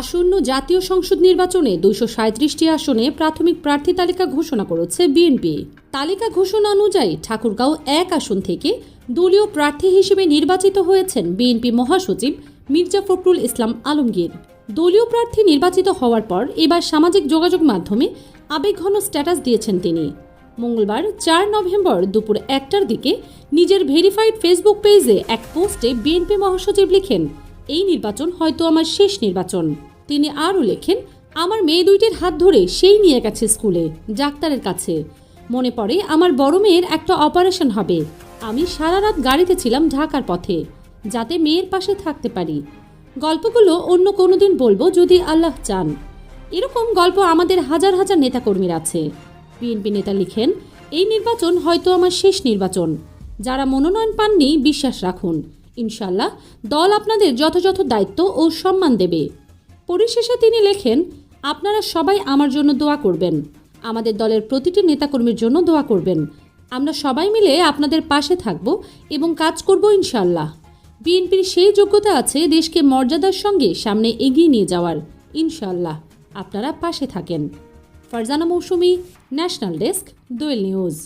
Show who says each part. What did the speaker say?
Speaker 1: আসন্ন জাতীয় সংসদ নির্বাচনে দুইশো সাঁত্রিশটি আসনে প্রাথমিক প্রার্থী তালিকা ঘোষণা করেছে বিএনপি। তালিকা ঘোষণা অনুযায়ী ঠাকুরগাঁও এক আসন থেকে দলীয় প্রার্থী হিসেবে নির্বাচিত হয়েছেন বিএনপি মহাসচিব মির্জা ফখরুল ইসলাম আলমগীর। দলীয় প্রার্থী নির্বাচিত হওয়ার পর এবার সামাজিক যোগাযোগ মাধ্যমে আবেগঘন স্ট্যাটাস দিয়েছেন তিনি। মঙ্গলবার চার নভেম্বর দুপুর একটার দিকে নিজের ভেরিফাইড ফেসবুক পেজে এক পোস্টে বিএনপি মহাসচিব লিখেন এই নির্বাচন হয়তো আমার শেষ নির্বাচন। তিনি আরও লেখেন, আমার মেয়ে দুইটির হাত ধরে সেই নিয়ে গেছে স্কুলে, ডাক্তারের কাছে। মনে পড়ে আমার বড় মেয়ের একটা অপারেশন হবে। আমি সারা রাত গাড়িতে ছিলাম ঢাকার পথে, যাতে মেয়ের পাশে থাকতে পারি। গল্পগুলো অন্য কোনো দিন বলব যদি আল্লাহ চান। এরকম গল্প আমাদের হাজার হাজার নেতাকর্মীর আছে। বিএনপি নেতা লিখেন, এই নির্বাচন হয়তো আমার শেষ নির্বাচন। যারা মনোনয়ন পাননি, বিশ্বাস রাখুন। ইনশাল্লাহ দল আপনাদের যথাযথ দায়িত্ব ও সম্মান দেবে। পরিশেষে তিনি লেখেন, আপনারা সবাই আমার জন্য দোয়া করবেন। আমাদের দলের প্রতিটি নেতাকর্মীর জন্য দোয়া করবেন। আমরা সবাই মিলে আপনাদের পাশে থাকব এবং কাজ করব ইনশাল্লাহ বিএনপির সেই যোগ্যতা আছে দেশকে মর্যাদার সঙ্গে সামনে এগিয়ে নিয়ে যাওয়ার। ইনশাল্লাহ আপনারা পাশে থাকেন। Farzana Mousumi, national desk, Doel news.